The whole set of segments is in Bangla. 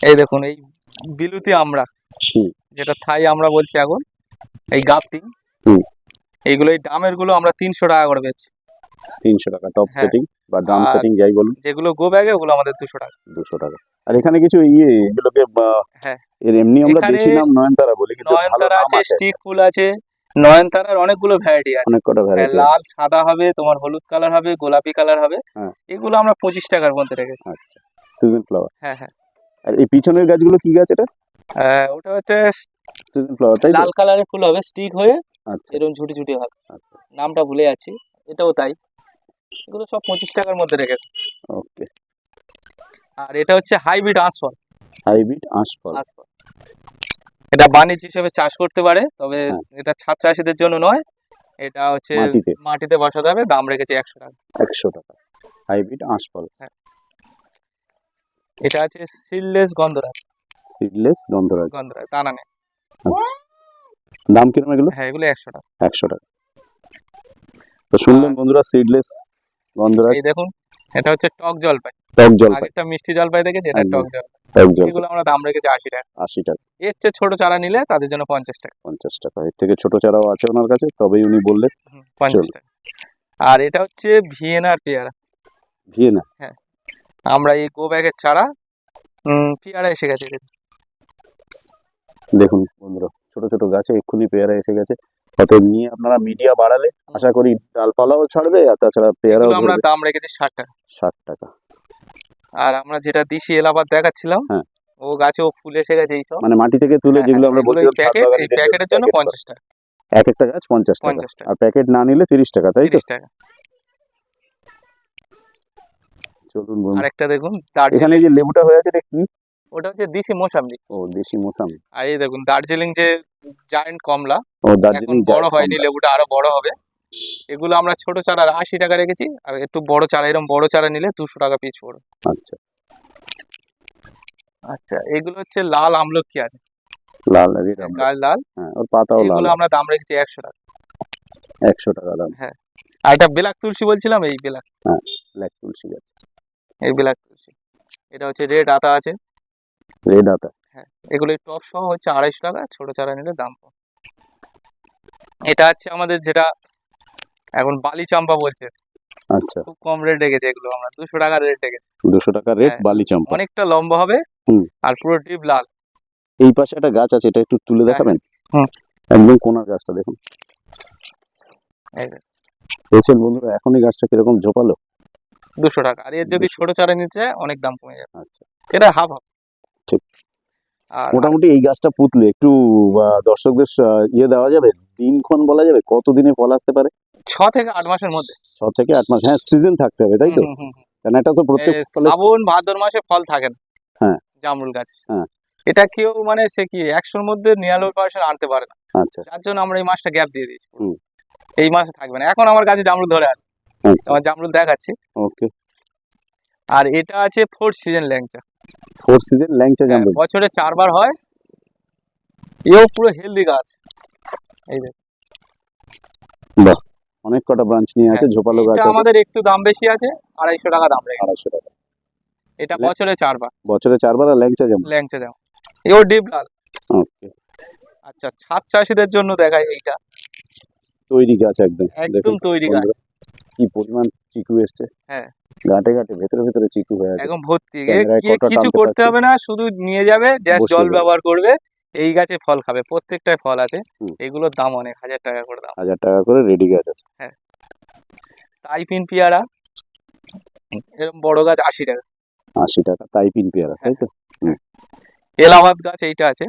এই দেখুন এই বিলুতি আমরা যেটা থাই আমরা বলছি এখন এই গাপটিং। এইগুলো এই ডামেরগুলো আমরা তিনশো টাকা করে বেচছি তিনশো টাকা টপ হ্যাঁ। সেটিং বা ডাউন আর- সেটিং যাই বলুন। যেগুলো গো ব্যাগে ওগুলো আমাদের দুশো টাকা। দুশো টাকা। আর এখানে কিছু ইয়ে এগুলোকে হ্যাঁ। এর এমনি আমরা দেশি নাম নয়নতারা বলি কিন্তু নয়নতারা আছে স্টিক ফুল আছে নয়নতারার অনেকগুলো ভ্যারাইটি আছে। অনেক কটা হ্যাঁ, ভ্যারাইটি লাল সাদা হবে তোমার হলুদ কালার হবে গোলাপি কালার হবে। হ্যাঁ। এগুলো আমরা পঁচিশ টাকার মধ্যে রেখেছি। আচ্ছা। সিজন ফ্লাওয়ার হ্যাঁ হ্যাঁ। আর এই পিছনের গাছগুলো কি গাছ এটা? ওটা হচ্ছে সিজন ফ্লাওয়ার তাই লাল কালারের ফুল হবে স্টিক হয়ে আচ্ছা। এরকম ঝুটি ঝুটি হবে। আচ্ছা। নামটা ভুলে যাচ্ছি এটাও তাই। এগুলো সব পঁচিশ টাকার মধ্যে রেখেছে ওকে। আর এটা হচ্ছে হাইব্রিড আঁশফল হাইব্রিড আঁশফল আঁশফল এটা বাণিজ্য হিসেবে চাষ করতে পারে তবে হ্যাঁ। এটা ছাদ চাষিদের জন্য নয় এটা হচ্ছে মাটিতে। বসাতে হবে দাম রেখেছে একশো টাকা। একশো টাকা। হাইব্রিড আঁশফল এটা আছে সিললেস গন্ধরাজ। সিডলেস গন্ধরাজ। গন্ধরাজ দানা নেই। দাম কীরকম এগুলো? হ্যাঁ এগুলো একশো টাকা। একশো টাকা। তো শুনলেন বন্ধুরা সিডলেস গন্ধরাজ। এই দেখুন এটা হচ্ছে টক জলপাই। টক জলপাই। আগেরটা মিষ্টি জলপাই দেখেছি এটা টক জলপাই। এগুলো আমরা দাম রেখেছি আশি টাকা। আশি টাকা। এর চেয়ে ছোট চারা নিলে তাদের জন্য পঞ্চাশ টাকা। পঞ্চাশ টাকা। এর থেকে ছোট চারাও আছে ওনার কাছে তবেই উনি বললেন। পঞ্চাশ টাকা। আর এটা হচ্ছে ভিয়েনার পেয়ারা। ভিয়েনা। আমরা এই গো ব্যাগের চারা পেয়ারা এসে গেছে দেখুন। বন্ধুরা ছোট ছোট গাছে এক্ষুনি পেয়ারা এসে গেছে। হয়তো নিয়ে আপনারা মিডিয়া বাড়ালে আশা করি ডালপালাও ছাড়বে আর তাছাড়া পেয়ারাও আমরা দাম রেখেছি ষাট টাকা। ষাট টাকা। আর আমরা যেটা দিশি এলাহাবাদ দেখাচ্ছিলাম। হ্যাঁ। ও গাছে ও ফুল এসে গেছে এই সব মানে মাটি থেকে তুলে হ্যাঁ, যেগুলো হ্যাঁ, আমরা প্যাকেট এই প্যাকেটের জন্য পঞ্চাশ টাকা। এক একটা গাছ পঞ্চাশ টাকা। আর প্যাকেট না নিলে তিরিশ টাকা তাই তো? টাকা। চলুন আরেকটা দেখুন দার্জিলিং। এখানে যে লেবুটা হয়ে আছে এটা কি ওটা হচ্ছে দিশি মোসাম্বি। ও দেশি মোসাম্বি। আর এই দেখুন দার্জিলিং যে জায়েন্ট কমলা ও দার্জিলিং বড় হয়নি লেবুটা আরও বড় হবে। এগুলো আমরা ছোট চারা আশি টাকা রেখেছি। আর একটু বড় চারা এরকম বড় চারা নিলে দুশো টাকা পিস পড়বে। আচ্ছা। আচ্ছা এগুলো হচ্ছে লাল আমলকি আছে। লাল লাল হ্যাঁ ওর পাতাও লাল। এগুলো আমরা দাম রেখেছি একশো টাকা। একশো টাকা দাম। হ্যাঁ। আর এটা বেলাক তুলসী বলছিলাম এই বেলাক ব্ল্যাক তুলসী গাছ। এই তুলসী এটা হচ্ছে রেড আতা আছে। রেড আতা। এগুলো টপ সহ হচ্ছে আড়াইশো টাকা ছোট চারা নিলে দাম কম। এটা হচ্ছে আমাদের যেটা এখন বালি চাম্পা বলছে। আচ্ছা। খুব কম রেট রেখেছে এগুলো আমরা দুশো টাকা রেট রেখেছি। দুশো টাকা রেট হ্যাঁ। বালি চাম্পা অনেকটা লম্বা হবে। আর পুরো ডিপ লাল। এই পাশে একটা গাছ আছে এটা একটু তুলে দেখাবেন? হুম। একদম কোনার গাছটা দেখুন। দেখছেন বন্ধুরা এখন এই গাছটা কীরকম ঝোপালো? দুশো টাকা। আর এর যদি ছোট চারা নিতে চায় অনেক দাম কমে যাবে। আচ্ছা। এটা হাফ হাফ ঠিক। আর মোটামুটি এই গাছটা পুতলে একটু দর্শকদের ইয়ে দেওয়া যাবে? দিনক্ষণ বলা যাবে? কত দিনে ফল আসতে পারে? ছ থেকে আট মাসের মধ্যে। ছ থেকে আট মাস। হ্যাঁ সিজন থাকতে হবে তাই তো। কারণ এটা তো প্রত্যেক শ্রাবণ ভাদ্র মাসে ফল থাকে না। হ্যাঁ। জামরুল গাছ। হ্যাঁ। এটা কেউ মানে সে কি একশোর মধ্যে নিরানব্বই পার্সেন্ট আনতে পারে না। আচ্ছা। যার জন্য আমরা এই মাসটা গ্যাপ দিয়ে দিয়েছি। এই মাসে থাকবে না। এখন আমার কাছে জামরুল ধরে আছে। আমার জামরুল দেখাচ্ছি ওকে। আর এটা আছে ফোর্থ সিজন ল্যাংচা। ফোর সিজন ল্যাংচা হ্যাঁ, জামরুল। বছরে চারবার হয়। এও পুরো হেলদি গাছ। এই দেখ। অনেক কটা ব্রাঞ্চ নিয়ে আছে হ্যাঁ, ঝোপালো গাছ আছে। আমাদের একটু দাম বেশি আছে আড়াইশো টাকা দাম রেখে আড়াইশো টাকা। এটা বছরে চারবার। বছরে চারবার আর ল্যাংচা জামরুল? ল্যাংচা যেমন এও ডিপ লাল। ওকে। আচ্ছা ছাদ চাষিদের জন্য দেখাই এইটা। তৈরি গাছ একদম একদম তৈরি গাছ। কি পরিমাণ চিকু এসছে? হ্যাঁ। ঘাটে ঘাটে ভেতরে ভেতরে চিকু হয়ে আছে। একদম ভর্তি। কিছু করতে হবে না শুধু নিয়ে যাবে জাস্ট জল ব্যবহার করবে এই গাছে ফল খাবে প্রত্যেকটায় ফল আছে। এগুলোর দাম অনেক হাজার টাকা করে দাম। হাজার টাকা করে রেডি গাছ আছে। হ্যাঁ। টাইপিন পেয়ারা এরকম বড় গাছ আশি টাকা। আশি টাকা তাই পিন পেয়ারা তাই তো? এলাহাবাদ গাছ এইটা আছে।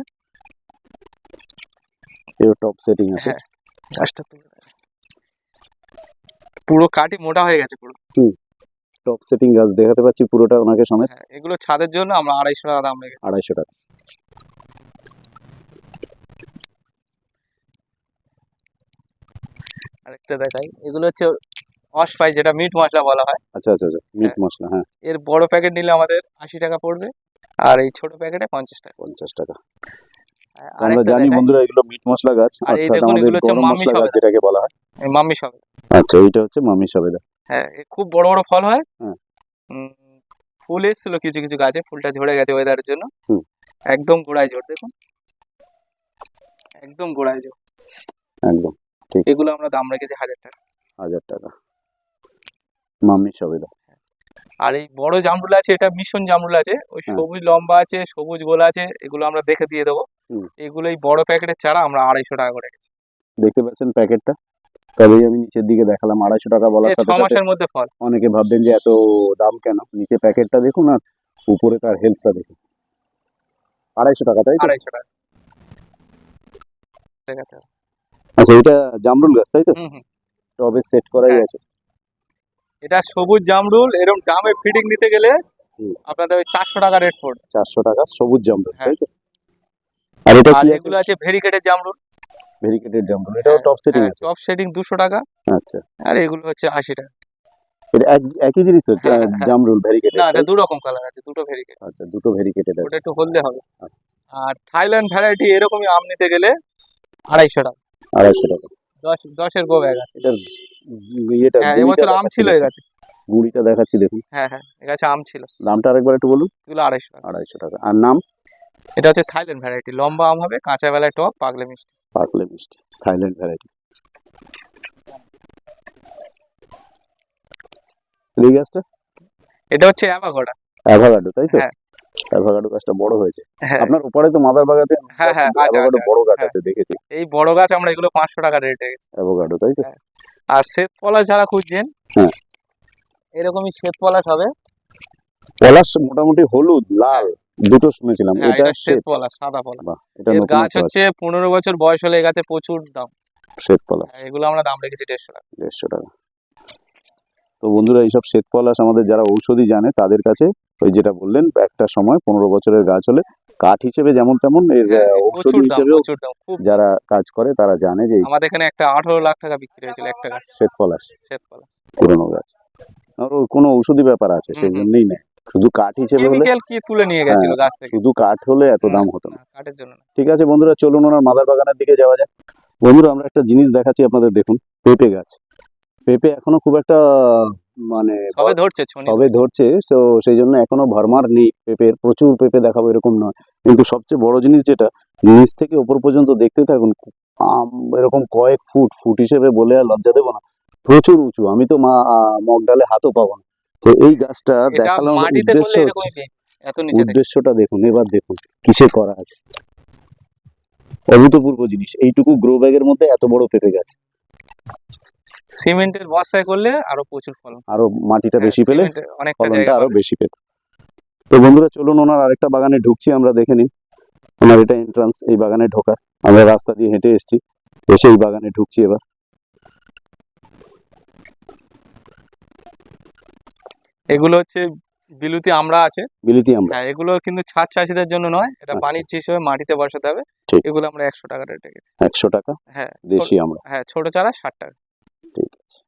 এও টপ সেটিং আছে। হ্যাঁ। গাছটা তুলে দেখা। পুরো কাটি মোটা হয়ে গেছে পুরো। টপ সেটিং গাছ দেখাতে পাচ্ছি পুরোটা ওনাকে সমেত। হ্যাঁ, এগুলো ছাদের জন্য আমরা আড়াইশো টাকা দাম রেখেছি। আড়াইশো টাকা। আরেকটা দেখাই এগুলো হচ্ছে অসপাই যেটা মিট মশলা বলা হয়। আচ্ছা আচ্ছা আচ্ছা মিট মশলা হ্যাঁ। এর বড় প্যাকেট নিলে আমাদের আশি টাকা পড়বে আর এই ছোট প্যাকেটে পঞ্চাশ টাকা। পঞ্চাশ টাকা। হ্যাঁ, আমরা জানি বন্ধুরা এগুলো মিট মশলা গাছ অর্থাৎ আমাদের গরম মশলা গাছ যেটাকে বলা হয়। এই মাম্মি সবে আচ্ছা এইটা হচ্ছে মামি সবেদা। হ্যাঁ খুব বড় বড় ফল হয়। হ্যাঁ। ফুল এসেছিল কিছু কিছু গাছে ফুলটা ঝরে গেছে ওয়েদারের জন্য। একদম গোড়ায় ঝোড় দেখুন। একদম গোড়ায় ঝোড়। একদম এগুলো আমরা দাম রেখেছি হাজার টাকা। হাজার টাকা। মাম্মি সবেদা। আর এই বড় জামরুল আছে এটা মিশন জামরুল আছে ওই হ্যাঁ। সবুজ লম্বা আছে সবুজ গোল আছে এগুলো আমরা দেখে দিয়ে দেবো। এগুলো এই বড় প্যাকেটের চারা আমরা আড়াইশো টাকা করে রেখেছি। দেখতে পাচ্ছেন প্যাকেটটা? তবেই আমি নিচের দিকে দেখালাম আড়াইশো টাকা বলার সাথে মাসের মধ্যে ফল। অনেকে ভাববেন যে এত দাম কেন? নিচে প্যাকেটটা দেখুন আর উপরে তার হেল্পটা দেখুন। আড়াইশো টাকা তাই তো? আড়াইশো টাকা। আচ্ছা এটা জামরুল গাছ তাই তো? টবে সেট করাই হ্যাঁ। আছে। এটা সবুজ জামরুল এরকম দামে ফিটিং নিতে গেলে আপনাদের ওই চারশো টাকা রেট পড়বে চারশো টাকা সবুজ জামরুল হ্যাঁ। তাই তো? আর এটা আর এগুলো আছে ভেরিকেটের জামরুল। ভেরিকেটেড জামরুল এটাও টপ সেটিং আছে? টপ সেটিং দুশো টাকা। আচ্ছা। আর এগুলো হচ্ছে আশি টাকা। এটা একই জিনিস তো হ্যাঁ, হ্যাঁ। জামরুল ভেরিকেটেড না এটা দু রকম কালার আছে দুটো ভেরিকেট আচ্ছা দুটো ভেরিকেটেড আছে। ওটা একটু হলদে হবে। আচ্ছা। আর থাইল্যান্ড ভ্যারাইটি এরকমই আম নিতে গেলে আড়াইশো টাকা। আড়াইশো টাকা। দশ দশের গো ব্যাগ আছে ইয়েটা হ্যাঁ এবছর আম ছিল এ গাছে গুঁড়িটা দেখাচ্ছি দেখুন। হ্যাঁ হ্যাঁ এ গাছে আম ছিল। দামটা আরেকবার একটু বলুন। এগুলো আড়াইশো টাকা। আড়াইশো টাকা। আর নাম? এটা হচ্ছে থাইল্যান্ড ভ্যারাইটি। লম্বা আম হবে কাঁচা বেলায় টক পাকলে মিষ্টি। পাকলে মিষ্টি। Thailand variety. এই গাছটা? এটা হচ্ছে অ্যাভাগোডা। অ্যাভাগাডো তাই তো? হ্যাঁ। অ্যাভাগাডো গাছটা বড় হয়েছে। হ্যাঁ। আপনার উপরে তো মাদার বাগাতে হ্যাঁ, হ্যাঁ, অ্যাভাগাডো বড় গাছ হ্যাঁ। আছে দেখেছি। এই বড় গাছ আমরা এগুলো পাঁচশো টাকা রেটে অ্যাভোগাডো তাই তো। আর শ্বেত পলাশ যারা খুঁজছেন। এরকমই শ্বেত পলাশ হবে। পলাশ মোটামুটি হলুদ লাল দুটো শুনেছিলাম। হ্যাঁ এটা শ্বেত পলাশ সাদা পলাশ। এটা গাছ হচ্ছে পনেরো বছর বয়স হলে গাছে প্রচুর দাম। শ্বেত পলাশ। হ্যাঁ, এগুলো আমরা দাম রেখেছি দেড়শো টাকা। দেড়শো টাকা। তো বন্ধুরা এইসব শ্বেত পলাশ আমাদের যারা ঔষধি জানে তাদের কাছে ওই যেটা বললেন একটা সময় পনেরো বছরের গাছ হলে কাঠ হিসেবে যেমন তেমন এর হ্যাঁ, ঔষধি হিসেবেও যারা কাজ করে তারা জানে যে আমাদের এখানে একটা আঠারো লাখ টাকা বিক্রি হয়েছিল একটা গাছ শ্বেত পলাশ শ্বেত পলাশ পুরনো গাছ। আর ওর কোনো ঔষধি ব্যাপার আছে সেই। জন্যই নেয় শুধু কাঠ হিসেবে হলে কি তুলে নিয়ে গেছিল গাছ থেকে? শুধু কাঠ হলে এত দাম হতো না কাঠের জন্য না। ঠিক আছে বন্ধুরা চলুন ওনার মাদার বাগানের দিকে যাওয়া যাক। বন্ধুরা আমরা একটা জিনিস দেখাচ্ছি আপনাদের দেখুন পেঁপে গাছ। পেঁপে এখনও খুব একটা মানে সবে ধরছে তবে ধরছে তো সেই জন্য এখনও ভরমার নেই পেঁপের প্রচুর পেঁপে দেখাবো এরকম নয়। কিন্তু সবচেয়ে বড় জিনিস যেটা নিচ থেকে ওপর পর্যন্ত দেখতে থাকুন আম এরকম কয়েক ফুট ফুট হিসেবে বলে আর লজ্জা দেবো না। প্রচুর উঁচু আমি তো মা মগ ডালে হাতও পাবো না। তো এই গাছটা দেখানোর উদ্দেশ্য হচ্ছে উদ্দেশ্যটা দেখুন এবার দেখুন কিসে করা আছে। অভূতপূর্ব জিনিস এইটুকু গ্রো ব্যাগের মধ্যে এত বড় পেঁপে গাছ। সিমেন্টের বস্তায় করলে আরও প্রচুর ফলন। আরও মাটিটা হ্যাঁ, বেশি পেলে অনেকটা ফলনটা আরও বেশি পেত। তো বন্ধুরা চলুন ওনার আরেকটা বাগানে ঢুকছি আমরা দেখে নিন ওনার এটা এন্ট্রান্স এই বাগানে ঢোকার। আমরা রাস্তা দিয়ে হেঁটে এসেছি এসে এই বাগানে ঢুকছি এবার। এগুলো হচ্ছে বিলুতি আমরা আছে। বিলুতি আমরা হ্যাঁ এগুলো কিন্তু ছাদ চাষিদের জন্য নয় এটা আচ্ছা। বাণিজ্য হিসেবে মাটিতে বসাতে হবে। এগুলো আমরা একশো টাকা রেটে রেখেছি। একশো টাকা হ্যাঁ দেশি আমরা হ্যাঁ ছোট চারা ষাট টাকা। ঠিক আছে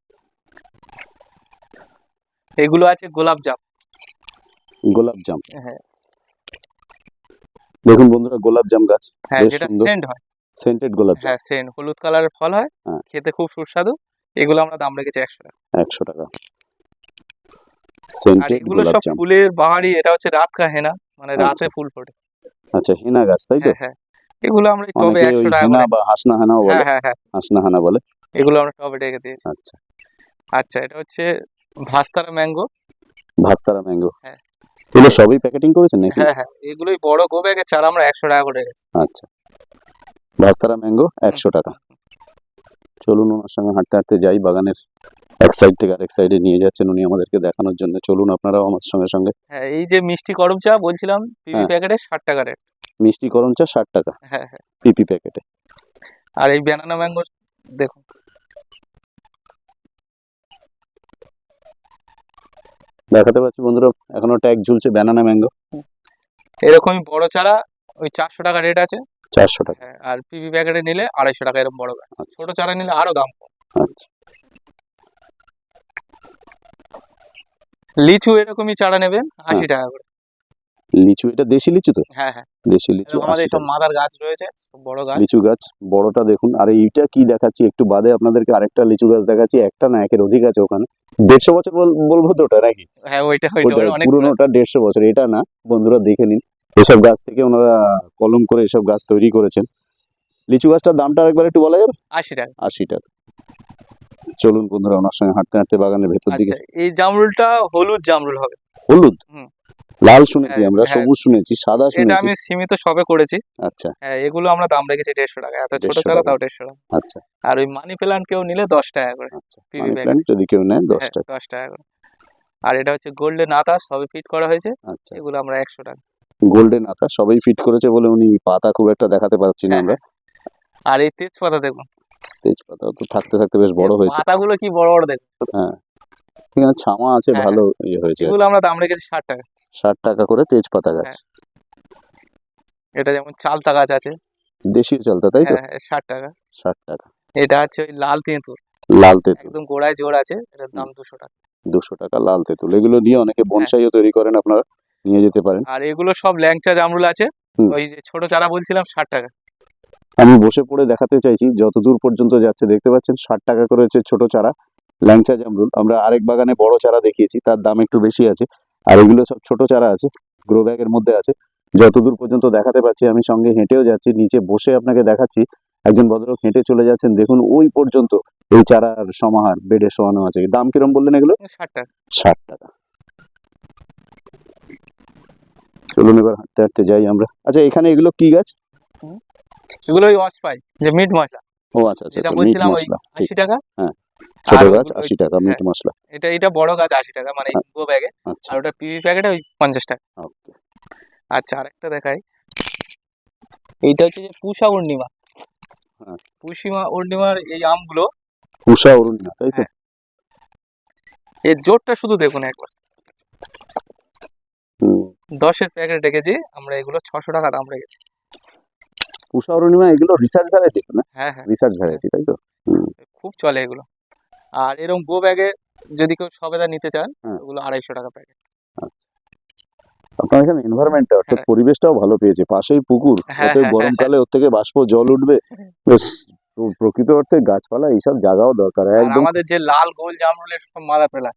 এগুলো আছে গোলাপ জাম। গোলাপ জাম। হ্যাঁ। দেখুন বন্ধুরা গোলাপ জাম গাছ হ্যাঁ যেটা সেন্ট হয়। সেন্টেড গোলাপ হ্যাঁ সেন্ট। হলুদ কালারের ফল হয়। হ্যাঁ। খেতে খুব সুস্বাদু। এগুলো আমরা দাম রেখেছি একশো টাকা। একশো টাকা। আর এগুলো সব ফুলের বাহারি এটা হচ্ছে রাত কা হেনা। মানে আচ্ছা। রাতে ফুল ফোটে। আচ্ছা হেনা গাছ তাই তো? হ্যাঁ হ্যাঁ। এগুলো আমরা ওই একশো টাকা বা হাসনা হানাও বলে। হ্যাঁ হ্যাঁ হ্যাঁ। হাসনা হানা বলে। এগুলো আমরা টবে রেখে দিয়েছি। আচ্ছা। আচ্ছা এটা হচ্ছে ভাস্তারা ম্যাঙ্গো। ভাস্তারা ম্যাঙ্গো। হ্যাঁ। এগুলো সবই প্যাকেটিং করেছেন নাকি? হ্যাঁ হ্যাঁ। এগুলোই বড় গো ব্যাগের চারা আমরা একশো টাকা করে রেখেছি আচ্ছা। ভাস্তারা ম্যাঙ্গো একশো টাকা। চলুন ওনার সঙ্গে হাঁটতে হাঁটতে যাই বাগানের এক সাইড থেকে আরেক সাইডে নিয়ে যাচ্ছেন উনি আমাদেরকে দেখানোর জন্য। চলুন আপনারাও আমার সঙ্গে সঙ্গে। হ্যাঁ এই যে মিষ্টি করম চা বলছিলাম পিবি হ্যাঁ। প্যাকেটে ষাট টাকা রেট। মিষ্টি করম চা ষাট টাকা। হ্যাঁ হ্যাঁ। পিপি প্যাকেটে। আর এই ব্যানানা ম্যাঙ্গো দেখুন। দেখাতে পাচ্ছি বন্ধুরা এখনও ট্যাগ ঝুলছে ব্যানানা ম্যাঙ্গো এরকমই বড় চারা ওই চারশো টাকা রেট আছে। চারশো টাকা। হ্যাঁ আর পিপি প্যাকেটে নিলে আড়াইশো টাকা এরকম বড় গাছ। আচ্ছা। ছোট চারা নিলে আরও দাম কম। আচ্ছা। লিচু এরকমই চারা নেবেন আশি হ্যাঁ। টাকা করে। লিচু এটা দেশি লিচু তো? হ্যাঁ হ্যাঁ। দেশি লিচু আমাদের 80 সব টাকা। মাদার গাছ রয়েছে বড় গাছ। লিচু গাছ বড়টা দেখুন। আর এইটা কি দেখাচ্ছি একটু বাদে আপনাদেরকে আরেকটা লিচু গাছ দেখাচ্ছি একটা না একের অধিক আছে ওখানে। দেড়শো বছর বল- বলব তো ওটা নাকি? হ্যাঁ ওইটা ওইটা। পুরোনোটা দেড়শো বছর এটা না বন্ধুরা দেখে নিন। এসব গাছ থেকে ওনারা কলম করে এসব গাছ তৈরি করেছেন। লিচু গাছটার দামটা একবার একটু বলা যাবে? আশি টাকা। আশি টাকা। চলুন বন্ধুরা ওনার সঙ্গে হাঁটতে হাঁটতে বাগানের ভেতর দিকে। আচ্ছা এই জামরুলটা হলুদ জামরুল হবে। হলুদ? হুম। লাল শুনেছি হ্যাঁ, আমরা হ্যাঁ। সবুজ শুনেছি সাদা এটা শুনেছি। আমি সীমিত সবে করেছি। আচ্ছা। হ্যাঁ এগুলো আমরা দাম রেখেছি দেড়শো টাকা। এত ছোট 150 চারা। তাও দেড়শো টাকা। আচ্ছা। আর ওই মানি প্ল্যান্ট কেউ নিলে দশ টাকা করে। আচ্ছা PV মানি bag। যদি কেউ নেয় দশ হ্যাঁ, টাকা। দশ টাকা করে। আর এটা হচ্ছে গোল্ডেন আতাস সবই ফিট করা হয়েছে। আচ্ছা। এগুলো আমরা একশো টাকা। গোল্ডেন আতা সবাই ফিট করেছে বলে উনি পাতা খুব একটা দেখাতে পারছি না হ্যাঁ, আমরা। আর এই তেজপাতা দেখুন। তেজপাতা তো থাকতে থাকতে বেশ বড় হয়েছে। পাতাগুলো কি বড় বড় দেখুন। এখানে ছামা আছে হ্যাঁ, ভালো ইয়ে হয়েছে। এগুলো আমরা দাম রেখেছি ষাট টাকা। ষাট টাকা করে তেজপাতা গাছ। হ্যাঁ। এটা যেমন চালতা গাছ আছে। দেশি চালতা তাই তো? হ্যাঁ ষাট টাকা। ষাট টাকা। এটা হচ্ছে ওই লাল তেঁতুল। লাল তেঁতুল। একদম গোড়ায় জোর আছে এটার দাম দুশো টাকা। দুশো টাকা লাল তেঁতুল। এগুলো নিয়ে অনেকে বনসাইও তৈরি করেন আপনারা নিয়ে যেতে পারেন। আর এগুলো সব ল্যাংচা জামরুল আছে। ওই যে ছোট চারা বলছিলাম ষাট টাকা। আমি বসে পড়ে দেখাতে চাইছি যত দূর পর্যন্ত যাচ্ছে দেখতে পাচ্ছেন ষাট টাকা করে হচ্ছে ছোট চারা ল্যাংচা জামরুল। আমরা আরেক বাগানে বড় চারা দেখিয়েছি তার দাম একটু বেশি আছে। আর এগুলো সব ছোট চারা আছে গ্রো ব্যাগের মধ্যে আছে। যতদূর পর্যন্ত দেখাতে পাচ্ছি আমি সঙ্গে হেঁটেও যাচ্ছি নিচে বসে আপনাকে দেখাচ্ছি। একজন ভদ্রলোক হেঁটে চলে যাচ্ছেন দেখুন ওই পর্যন্ত এই চারার সমাহার বেডে শোয়ানো আছে। দাম কিরম বললেন এগুলো? ষাট টাকা। ষাট টাকা। চলুন এবার হাঁটতে হাঁটতে যাই আমরা। আচ্ছা এখানে এগুলো কি গাছ? এগুলো ওই অসপাই যে মিট মশলা। ও আচ্ছা আচ্ছা আচ্ছা, মিট বলছিলাম মশলা টাকা। ছোট গাছ আশি টাকা মিট মশলা। এটা এটা বড় গাছ আশি টাকা মানে হ্যাঁ। গো ব্যাগে আচ্ছা। আর ওটা পিভি প্যাকেটে ওই পঞ্চাশ টাকা। ওকে। আচ্ছা আরেকটা দেখাই। এইটা হচ্ছে যে পুষা হ্যাঁ। পুষিমা এই আমগুলো। অরুণিমা তাই তো? হ্যাঁ। এর জোরটা শুধু দেখুন একবার। দশের প্যাকেট রেখেছি আমরা এগুলো ছশো টাকা দাম রেখেছি। পুষা অরুণিমা এগুলো রিসার্চ ভ্যারাইটি না? হ্যাঁ হ্যাঁ। রিসার্চ ভ্যারাইটি তাই তো? খুব চলে এগুলো। আর এরকম গো ব্যাগে যদি কেউ সবেদা নিতে চান হ্যাঁ। ওগুলো আড়াইশো টাকা প্যাকেট আপনার এখানে এনভায়রনমেন্টটা অর্থাৎ হ্যাঁ। পরিবেশটাও ভালো পেয়েছে। পাশেই পুকুর হ্যাঁ, অতএব গরমকালে ওর থেকে বাষ্প জল উঠবে। বেশ প্রকৃত অর্থে গাছপালা এইসব জায়গাও দরকার। একদম আমাদের যে লাল গোল জামরুলের সব মাদা পেলা।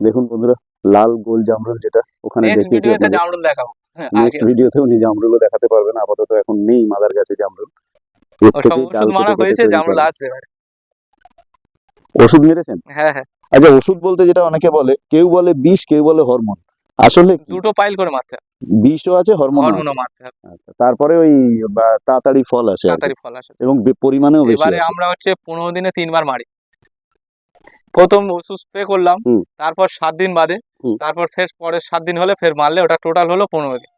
দেখুন বন্ধুরা লাল গোল জামরুল যেটা ওখানে দেখিয়েছি জামরুল দেখাবো। নেক্সট ভিডিওতে উনি জামরুলও দেখাতে পারবেন। আপাতত এখন নেই মাদার কাছে জামরুল। এর থেকেই ডাল মারা কেটে জামরুল। আসবে। ওষুধ মেরেছেন? হ্যাঁ হ্যাঁ। আচ্ছা ওষুধ বলতে যেটা অনেকে বলে কেউ বলে বিষ কেউ বলে হরমোন। আসলে দুটো পাইল করে মারতে হবে। বিষও আছে হরমোন হরমোনও মারতে হবে। আচ্ছা তারপরে ওই তাড়াতাড়ি ফল আসে তাড়াতাড়ি ফল আসে। এবং পরিমাণেও বেশি এবারে আমরা হচ্ছে পনেরো দিনে তিনবার মারি। প্রথম ওষুধ স্প্রে করলাম তারপর সাত দিন বাদে তারপর ফের পরের সাত দিন হলে ফের মারলে ওটা টোটাল হলো পনেরো দিন।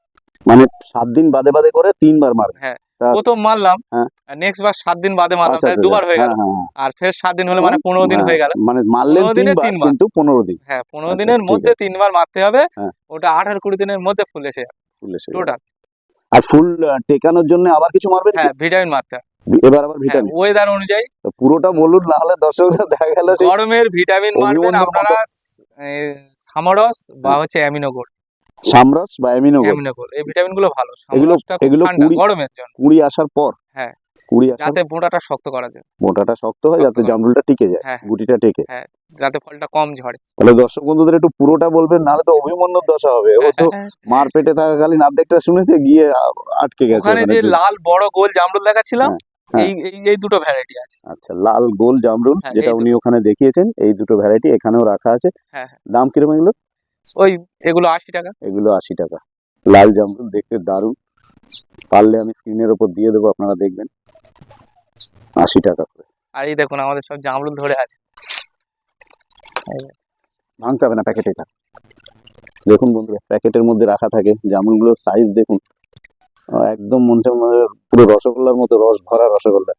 মানে সাত দিন বাদে বাদে করে তিনবার মারবে। হ্যাঁ। প্রথম মারলাম হ্যাঁ। নেক্সট বার সাত দিন বাদে মারলাম আচ্ছা তাহলে আচ্ছা দুবার হয়ে গেল। হ্যাঁ, হ্যাঁ, হ্যাঁ। আর ফের সাত দিন হলে মানে পনেরো দিন হ্যাঁ, হয়ে গেল। মানে মারলেন 15 দিনে তিনবার। কিন্তু পনেরো দিন। হ্যাঁ পনেরো আচ্ছা, দিনের মধ্যে তিনবার মারতে হবে হ্যাঁ। ওটা আঠারো কুড়ি দিনের মধ্যে ফুল এসে ফুল এসে টোটাল আর ফুল টেকানোর জন্য আবার কিছু মারবেন হ্যাঁ ভিটামিন মারতে হবে। এবার আবার হ্যাঁ ভিটামিন। ওয়েদার অনুযায়ী। পুরোটা বলুন না হলে দর্শকরা দেখা গেল গরমের ভিটামিন মারবেন আপনারা সামারস বা হচ্ছে অ্যামিনোগোল্ড সামরস বা অ্যামিনোগোল অ্যামিনোগোল্ড এই ভিটামিনগুলো ভালো। এগুলো- এগুলো গরমের জন্য। কুড়ি আসার পর। হ্যাঁ। কুড়ি যাতে শক্ত করা যায়। শক্ত হয় যাতে জামরুলটা টিকে যায় হ্যাঁ। গুটিটা টেকে। যাতে ফলটা কম ঝরে। তাহলে দর্শক বন্ধুদের একটু পুরোটা বলবেন নাহলে তো অভিমন্যুর দশা হবে। ও তো মার পেটে থাকাকালীন অর্ধেকটা শুনেছে গিয়ে আটকে গেছে ওখানে ওখানে যে লাল বড় গোল জামরুল দেখাচ্ছিলাম হ্যাঁ। এই এই এই দুটো ভ্যারাইটি আছে। আচ্ছা লাল গোল জামরুল হ্যাঁ, যেটা উনি ওখানে দেখিয়েছেন এই দুটো ভ্যারাইটি এখানেও রাখা আছে। হ্যাঁ, হ্যাঁ। দাম কীরকম এগুলো ওই এগুলো আশি টাকা। এগুলো আশি টাকা। লাল জামরুল দেখতে দারুণ। পারলে আমি স্ক্রিনের ওপর দিয়ে দেবো আপনারা দেখবেন। আশি টাকা করে। আর এই দেখুন আমাদের সব জামরুল ধরে আছে। ভাঙতে হবে না প্যাকেটে থাক দেখুন বন্ধুরা প্যাকেটের মধ্যে রাখা থাকে। জামরুলগুলোর সাইজ দেখুন। একদম মনটা মনে পুরো রসগোল্লার মতো রস ভরা রসগোল্লা।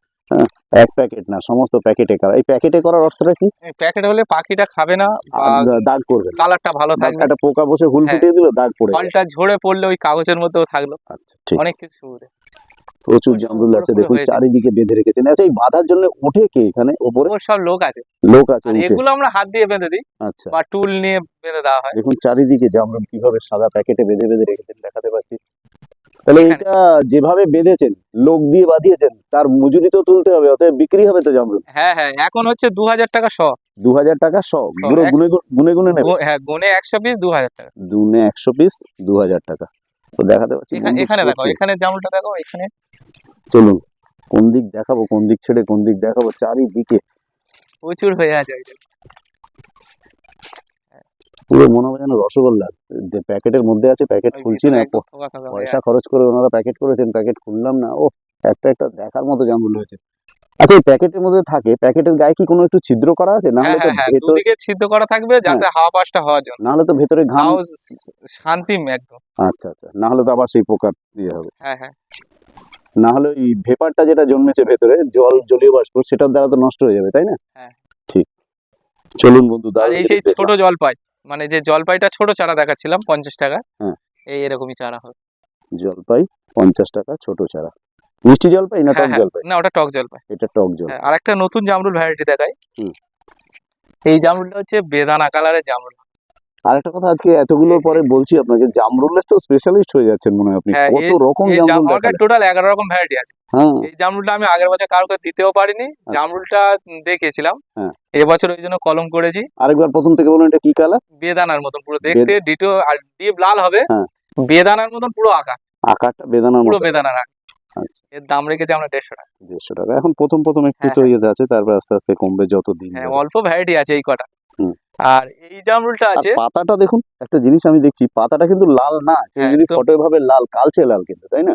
এক প্যাকেট না সমস্ত প্যাকেটে করা। এই প্যাকেটে করার অর্থটা কি? প্যাকেট হলে পাখিটা খাবে না দাগ করবে কালারটা ভালো থাকবে একটা পোকা বসে হুল হ্যাঁ। ফুটিয়ে দিল দাগ পড়ে ফলটা ঝরে পড়লে ওই কাগজের মধ্যেও থাকল। আচ্ছা অনেক কিছু সুবিধা। প্রচুর জামরুল আছে দেখুন চারিদিকে বেঁধে রেখেছেন। আচ্ছা এই বাঁধার জন্য ওঠে কে এখানে? ওপরে? সব লোক আছে। লোক আছে এগুলো আমরা হাত দিয়ে বেঁধে দিই আচ্ছা। বা টুল নিয়ে বেঁধে দেওয়া হয়। দেখুন চারিদিকে জামরুল কীভাবে সাদা প্যাকেটে বেঁধে বেঁধে রেখেছেন দেখাতে পাচ্ছি। তাহলে এটা যেভাবে বেঁধেছেন লোক দিয়ে বাঁধিয়েছেন তার মজুরি তো তুলতে হবে অতএব বিক্রি হবে তো জামরুল। হ্যাঁ হ্যাঁ এখন হচ্ছে দু হাজার টাকা শ দু হাজার টাকা শ গুনে গুনে গুনে নেবে। হ্যাঁ গুনে একশো পিস দু হাজার টাকা। দুনে একশো পিস দু হাজার টাকা। তো দেখাতে পাচ্ছি এখানে দেখো এখানে জামুলটা দেখো এখানে। চলুন কোন দিক দেখাবো কোন দিক ছেড়ে কোন দিক দেখাবো চারিদিকে। প্রচুর হয়ে আছে। পুরো মনে হবে যেন রসগোল্লা। যে প্যাকেটের মধ্যে আছে প্যাকেট খুলছি না হয়ে পয়সা খরচ করে ওনারা প্যাকেট করেছেন প্যাকেট খুললাম না। ও একটা একটা দেখার মতো জামরুল হয়েছে আচ্ছা এই প্যাকেটের মধ্যে থাকে প্যাকেটের গায়ে কি কোনো একটু ছিদ্র করা আছে? না হ্যাঁ হলে তো হ্যাঁ হ্যাঁ ভেতর সিদ্ধ করা থাকবে যাতে হাওয়া পাসটা হওয়ার জন্য। না হলে তো ভেতরে ঘাম শান্তি একদম। আচ্ছা আচ্ছা না হলে তো আবার সেই পোকার দিয়ে হবে। হ্যাঁ হ্যাঁ। না হলে ওই ভেপারটা যেটা জন্মেছে ভেতরে জল জলীয় বাষ্প সেটার দ্বারা তো নষ্ট হয়ে যাবে তাই না? হ্যাঁ। ঠিক। চলুন বন্ধু এই সেই। ছোট জলপাই মানে যে জলপাইটা ছোট চারা দেখাচ্ছিলাম পঞ্চাশ টাকা। হ্যাঁ। এই এরকমই চারা হবে জলপাই পঞ্চাশ টাকা ছোট চারা। মিষ্টি জলপাই না হ্যাঁ টক হ্যাঁ। জলপাই? না ওটা টক জলপাই। এটা টক জল আর একটা নতুন জামরুল ভ্যারাইটি দেখাই। এই জামরুলটা হচ্ছে বেদানা কালারের জামরুল। আর একটা কথা আজকে এতগুলোর পরে বলছি আপনাকে জামরুলের তো স্পেশালিস্ট হয়ে যাচ্ছেন মনে হয় আপনি। হ্যাঁ, কত রকম জামরুল জাম- আমার টোটাল এগারো রকম ভ্যারাইটি আছে। হ্যাঁ। এই জামরুলটা আমি আগের বছর কাউকে দিতেও পারিনি জামরুলটা দেখেছিলাম। হ্যাঁ। এবছর ওই জন্য কলম করেছি। আরেকবার প্রথম থেকে বলুন এটা কি কালার বেদানার মতন পুরো দেখতে ডিটো আর ডিপ লাল হবে। হ্যাঁ। বেদানার মতন পুরো আঁকা আকারটা বেদানার পুরো বেদানার আঁকা আচ্ছা। এর দাম রেখেছি আমরা দেড়শো টাকা। দেড়শো টাকা। এখন প্রথম প্রথম একটু তো আছে তারপর আস্তে আস্তে কমবে যত দিন হ্যাঁ অল্প ভ্যারাইটি আছে এই কটা। হুম। আর এই জামরুলটা আছে। পাতাটা দেখুন একটা জিনিস আমি দেখছি পাতাটা কিন্তু লাল না যদি ফটো ভাবে লাল কালচে লাল কিন্তু তাই না?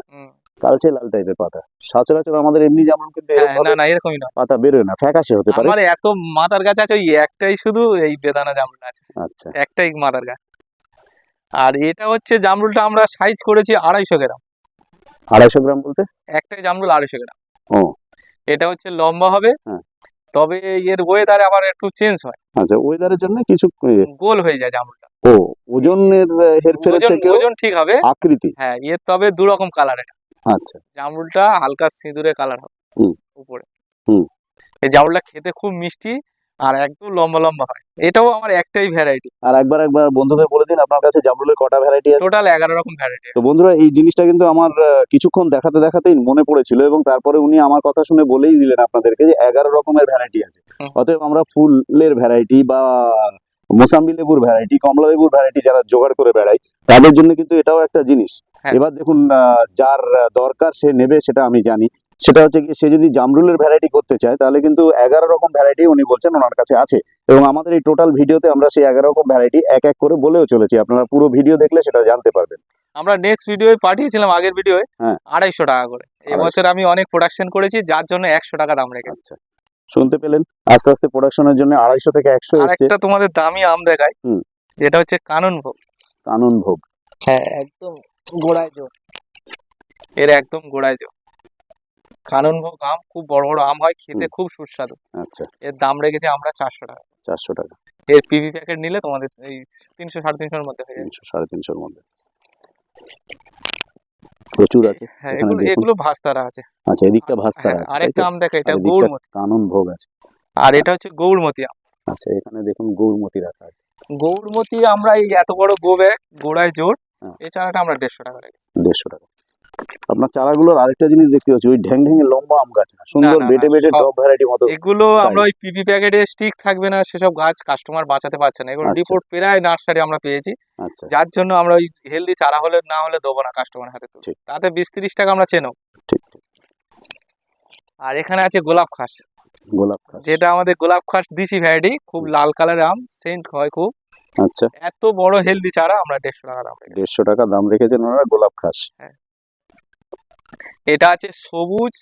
কালচে লাল টাইপের পাতা। সচরাচর আমাদের এমনি যেমন কিন্তু হ্যাঁ, না না এরকমই নয় পাতা বেরোয় না ফ্যাকাশে হতে পারে। আমার এত মাথার গাছ আছে ওই একটাই শুধু এই বেদানা জামরুল আছে। আচ্ছা। একটাই মাদার গাছ। আর এটা হচ্ছে জামরুলটা আমরা সাইজ করেছি আড়াইশো গ্রাম। আড়াইশো গ্রাম বলতে? একটাই জামরুল আড়াইশো গ্রাম। ও। এটা হচ্ছে লম্বা হবে। হ্যাঁ। তবে এর ওয়েদারে আবার একটু চেঞ্জ হয়। আচ্ছা ওয়েদারের জন্য কিছু গোল হয়ে যায় জামরুলটা ও ওজনের হেরফের থেকে ওজন ওজন ঠিক হবে। আকৃতি। হ্যাঁ এর তবে দু রকম কালার এটা। আচ্ছা। জামরুলটা হালকা সিঁদুরে কালার হবে। উপরে। হুম। এই জামরুলটা খেতে খুব মিষ্টি। আর একদম লম্বা লম্বা হয়। এটাও আমার একটাই ভ্যারাইটি আর একবার একবার বন্ধুদের বলে দিন আপনার কাছে জামরুলের কটা ভ্যারাইটি আছে? টোটাল এগারো রকম ভ্যারাইটি তো বন্ধুরা এই জিনিসটা কিন্তু আমার কিছুক্ষণ দেখাতে দেখাতেই মনে পড়েছিল এবং তারপরে উনি আমার কথা শুনে বলেই দিলেন আপনাদেরকে যে এগারো রকমের ভ্যারাইটি আছে। অতএব আমরা ফুলের ভ্যারাইটি বা মোসাম্বি লেবুর ভ্যারাইটি কমলা লেবুর ভ্যারাইটি যারা জোগাড় করে বেড়ায় তাদের জন্য কিন্তু এটাও একটা জিনিস। হ্যাঁ। এবার দেখুন যার দরকার সে নেবে সেটা আমি জানি। সেটা হচ্ছে সে যদি জামরুলের ভ্যারাইটি করতে চায় তাহলে কিন্তু এগারো রকম ভ্যারাইটি উনি বলছেন ওনার কাছে আছে। এবং আমাদের এই টোটাল ভিডিওতে আমরা সেই এগারো রকম ভ্যারাইটি এক এক করে বলেও চলেছি। আপনারা পুরো ভিডিও দেখলে সেটা জানতে পারবেন। আমরা নেক্সট ভিডিও পাঠিয়েছিলাম আগের ভিডিওয়ে হ্যাঁ। আড়াইশো টাকা করে। এবছর আমি অনেক প্রোডাকশন করেছি যার জন্য একশো টাকা দাম রেখেছি। আচ্ছা। শুনতে পেলেন? আস্তে আস্তে প্রোডাকশনের জন্য আড়াইশো থেকে একশো একটা তোমাদের দামি আম দেখায়। যেটা হচ্ছে কানন ভোগ। কানন ভোগ। হ্যাঁ একদম গোড়ায় জো। এর একদম গোড়ায় জো। কানন ভোগ আম খুব বড় বড় আম হয় খেতে খুব সুস্বাদু। আচ্ছা। এর দাম রেখেছি আমরা চারশো টাকা। চারশো টাকা। এর পিভি প্যাকেট নিলে তোমাদের এই তিনশো সাড়ে তিনশোর মধ্যে হয়ে তিনশো সাড়ে তিনশোর মধ্যে। প্রচুর আছে। হ্যাঁ এগুলো এগুলো ভাস্তারা আছে। আচ্ছা এদিকটা ভাস্তার হ্যাঁ আছে আরেকটা আম দেখা এটা গৌড়মতি কানন ভোগ আছে। আর এটা হচ্ছে গৌড়মতি আম। আচ্ছা এখানে দেখুন গৌরমতি রাখা আছে। গৌড়মতি আমরা এই এত বড় গো ব্যাগ গোড়ায় জোর। হ্যাঁ। চারাটা আমরা দেড়শো টাকা রেখেছি। দেড়শো টাকা। আপনার চারাগুলোর আরেকটা জিনিস দেখতে পাচ্ছি ওই ঢ্যাং ঢ্যাঙে লম্বা আম গাছ না? সুন্দর বেটে বেটে টপ ভ্যারাইটি মতো এগুলো আমরা ওই পিপি প্যাকেটে স্টিক থাকবে না সেসব গাছ কাস্টমার বাঁচাতে পারছে না। এগুলো আচ্ছা। রিপোর্ট প্রায় নার্সারি আমরা পেয়েছি। আচ্ছা। যার জন্য আমরা ওই হেলদি চারা হলে না হলে দেবো না কাস্টমার হাতে ঠিক। তাতে বিশ তিরিশ টাকা আমরা চেনো। আর এখানে আছে গোলাপ খাস। গোলাপ খাস। যেটা আমাদের গোলাপ খাস দিশি ভ্যারাইটি খুব লাল কালারের আম সেন্ট হয় খুব। আচ্ছা। এত বড় হেলদি চারা আমরা দেড়শো টাকা দাম দেড়শো টাকা দাম রেখেছেন ওনারা গোলাপ খাস। এটা আছে সবুজ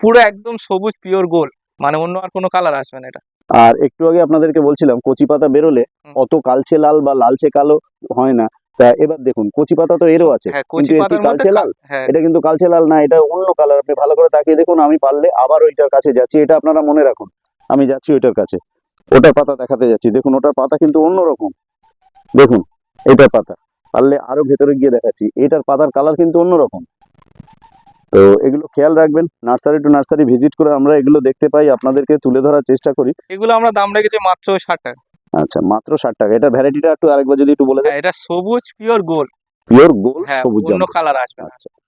পুরো একদম সবুজ পিওর গোল মানে অন্য আর কোনো কালার আসবে না এটা। আর একটু আগে আপনাদেরকে বলছিলাম কচি পাতা বেরোলে অত কালচে লাল বা লালচে কালো হয় না। তা এবার দেখুন কচি পাতা তো এরও আছে হ্যাঁ কিন্তু কালচে লাল? হ্যাঁ। এটা কিন্তু কালচে লাল না এটা অন্য কালার আপনি ভালো করে তাকিয়ে দেখুন আমি পারলে আবার ওইটার কাছে যাচ্ছি এটা আপনারা মনে রাখুন আমি যাচ্ছি ওইটার কাছে। ওটার পাতা দেখাতে যাচ্ছি দেখুন ওটার পাতা কিন্তু অন্যরকম। দেখুন এটার পাতা পারলে আরও ভেতরে গিয়ে দেখাচ্ছি এটার পাতার কালার কিন্তু অন্যরকম। তো এগুলো খেয়াল রাখবেন নার্সারি টু নার্সারি ভিজিট করে আমরা এগুলো দেখতে পাই আপনাদেরকে তুলে ধরার চেষ্টা করি। এগুলো আমরা দাম রেখেছি মাত্র ষাট টাকা। আচ্ছা মাত্র ষাট টাকা। এটা ভ্যারাইটিটা একটু আরেকবার যদি একটু বলে দেন। হ্যাঁ এটা সবুজ পিওর গোল পিওর গোল সবুজ অন্য কালার আসবে। আচ্ছা।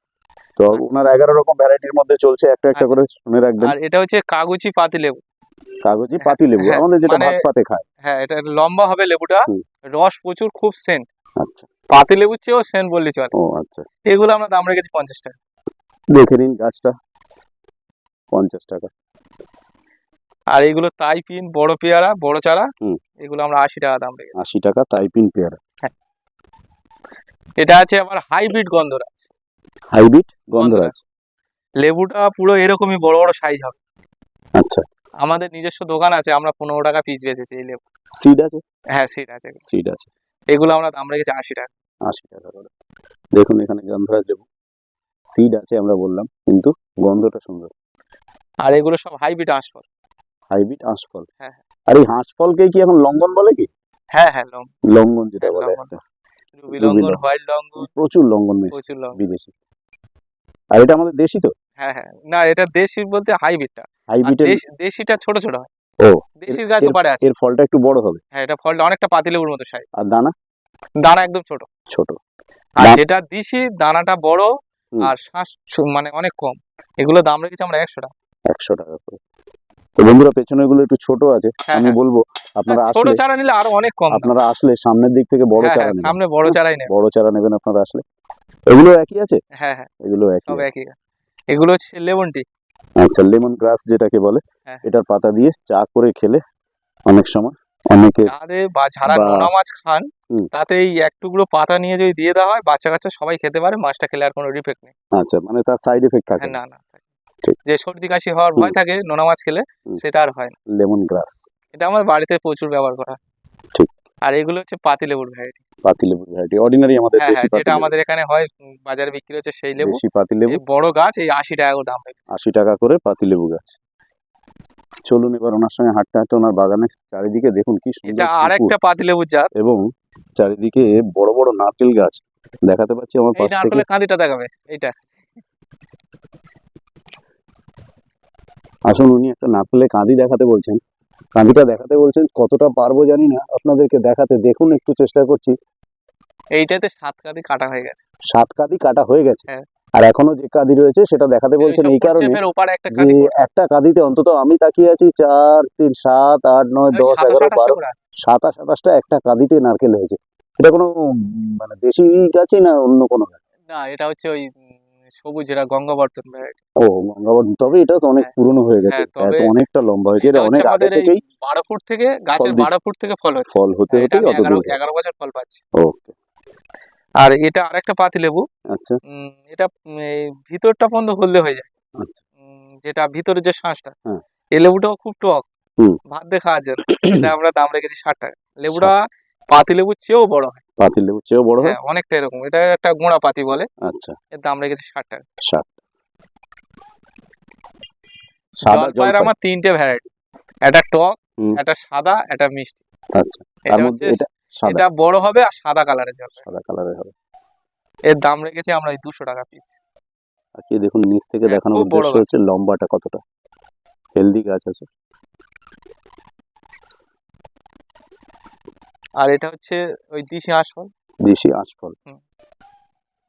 তো ওনার এগারো রকম ভ্যারাইটির মধ্যে চলছে একটা একটা আচ্ছা। করে শুনে রাখবেন। আর এটা হচ্ছে কাগজি পাতি লেবু। কাগজি হ্যাঁ, পাতি লেবু। হ্যাঁ, আমাদের যেটা মানে- ভাত পাতে খায়। হ্যাঁ এটা লম্বা হবে লেবুটা। রস প্রচুর খুব সেন্ট। আচ্ছা। পাতি লেবুর চেয়েও সেন্ট বললি চলে। ও আচ্ছা। এগুলো আমরা দাম রেখেছি পঞ্চাশ টাকা। দেখে নিন গাছটা। পঞ্চাশ টাকা। আর এগুলো তাই পিন বড় পেয়ারা বড় চারা। এগুলো আমরা আশি টাকা দাম রেখেছি। আশি টাকা তাইপিন পেয়ারা। এটা আছে আমার হাইব্রিড গন্ধরাজ। হাইব্রিড গন্ধরাজ। লেবুটা পুরো এরকমই বড় বড় সাইজ হবে। আচ্ছা। আমাদের নিজস্ব দোকান আছে আমরা পনেরো টাকা পিস বেচেছি এই লেবু। সিড আছে? হ্যাঁ সিট আছে। সিড আছে। এগুলো আমরা দাম রেখেছি আশি টাকা। আশি টাকা করে। দেখুন এখানে গন্ধরাজ লেবু। সিড আছে আমরা বললাম কিন্তু গন্ধটা সুন্দর। আর এগুলো সব হাইব্রিড আঁশফল হাইব্রিড হাঁসফল হ্যাঁ, আর এই হাঁসফলকে কি এখন লঙ্ঘন বলে কি? হ্যাঁ হ্যাঁ লঙ্ঘন যেটা বলে লঙ্ঘন। হোয়াইট লঙ্ঘন প্রচুর লঙ্ঘন প্রচুর বিদেশি। আর এটা আমাদের দেশি তো? হ্যাঁ হ্যাঁ। না এটা দেশি বলতে হাইব্রিডটা হাইব্রিড দেশিটা ছোট ছোট হয়। ও, দেশির এর- গাছ ওপারে আছে। এর ফলটা একটু বড় হবে। হ্যাঁ এটা ফলটা অনেকটা পাতিলেবুর মতো সাইজ। আর দানা? দানা একদম ছোট। ছোট। আর যেটা দিশি দানাটা বড়। আর শ্বাস মানে অনেক কম। এগুলো দাম রেখেছি আমরা একশো টাকা। একশো টাকা করে। তো বন্ধুরা পেছনে গুলো একটু ছোট আছে। হ্যাঁ, আমি হ্যাঁ। বলব আপনারা হ্যাঁ, ছোট চারা নিলে আরও অনেক কম আপনারা আসলে সামনের দিক থেকে বড় হ্যাঁ চারা নেবেন। সামনে বড় চারাই নেবে। বড় চারা নেবেন আপনারা আসলে। এগুলো একই আছে? হ্যাঁ হ্যাঁ। এগুলো একই সব একই এগুলো হচ্ছে লেমন টি। আচ্ছা লেমন গ্রাস যেটাকে বলে। এটার পাতা দিয়ে চা করে খেলে অনেক সময় অনেকে যাদের বা যারা নোনা মাছ খান তাতে এই এক টুকরো পাতা নিয়ে যদি দিয়ে দেওয়া হয় বাচ্চা কাচ্চা সবাই খেতে পারে মাছটা খেলে আর কোনো ডিফেক্ট নেই। আচ্ছা মানে তার সাইড এফেক্ট থাকে। হ্যাঁ না না যে সর্দি কাশি হওয়ার ভয় থাকে নোনা মাছ খেলে সেটা আর হয় না। Lemon grass. এটা আমার বাড়িতে প্রচুর ব্যবহার করা ঠিক। আর এগুলো হচ্ছে পাতি লেবুর ভ্যারাইটি পাতি লেবু ভ্যারাইটি অর্ডিনারি আমাদের হ্যাঁ দেশি হ্যাঁ পাতি যেটা আমাদের এখানে হয় বাজারে বিক্রি হচ্ছে সেই লেবু। দেশি পাতি লেবু। বড় গাছ এই আশি টাকা করে দাম। রেখেছে। আশি টাকা করে পাতি লেবু গাছ। চলুন এবার ওনার সঙ্গে হাঁটতে হাঁটতে ওনার বাগানে চারিদিকে দেখুন কি সুন্দর এটা আর পুকুর। একটা পাতি লেবুর এবং চারিদিকে বড় বড় নারকেল গাছ। দেখাতে পাচ্ছি আমার এই পাশ থেকে। কাঁদিটা দেখাবে এইটা। আসুন উনি একটা নারকেলে কাঁদি দেখাতে বলছেন। কাঁদিটা দেখাতে বলছেন কতটা পারব জানি না। আপনাদেরকে দেখাতে দেখুন একটু চেষ্টা করছি। এইটাতে সাত কাঁদি কাটা হয়ে গেছে। সাত কাঁদি কাটা হয়ে গেছে। হ্যাঁ। আর এখনও যে কাঁদি রয়েছে সেটা দেখাতে বলছেন এই কারণে একটা যে একটা কাঁদিতে অন্তত আমি তাকিয়ে আছি চার তিন সাত আট নয় দশ এগারো বারো। সাতাশ আঠাশটা একটা কাঁদিতে নারকেল হয়েছে। এটা কোনো মানে দেশি গাছই না অন্য কোনো গাছ? না এটা হচ্ছে ওই সবুজ ও গঙ্গাবর্ধন। তবে এটা তো অনেক হ্যাঁ। পুরনো হয়ে গেছে। হ্যাঁ, অনেকটা লম্বা হয়েছে। এটা এটা অনেক আগে থেকেই বারো ফুট থেকে গাছের বারো ফুট থেকে ফল হচ্ছে। ফল হতে হ্যাঁ, গেছে। এগারো বছর ফল পাচ্ছি। ওকে। আর এটা আরেকটা পাতি লেবু। আচ্ছা। এটা ভিতরটা পর্যন্ত হলদে হয়ে যায়। আচ্ছা। যেটা ভিতরে যে শাঁসটা হ্যাঁ। এই লেবুটাও খুব টক। ভাত দিয়ে খাওয়ার জন্য। এটা আমরা দাম রেখেছি ষাট টাকা। লেবুটা পাতি লেবুর চেয়েও বড় হয়। পাতিল লেবু চেয়েও বড় হয়? হ্যাঁ অনেকটা এরকম। এটা একটা গোড়া পাতি বলে। আচ্ছা। এর দাম রেখেছি ষাট টাকা। ষাট। সাদা জলপাইয়ের আমার তিনটে ভ্যারাইটি একটা টক। একটা সাদা একটা মিষ্টি। আচ্ছা। এটা হচ্ছে এটা বড় হবে আর সাদা কালারের জলপাই সাদা কালারের হবে। এর দাম রেখেছি আমরা এই দুশো টাকা পিস আর কি দেখুন নিচ থেকে দেখানো বড় উদ্দেশ্য হচ্ছে লম্বাটা কতটা? হেলদি গাছ আছে। আর এটা হচ্ছে ওই দিশি আঁশফল দেশি আঁশফল।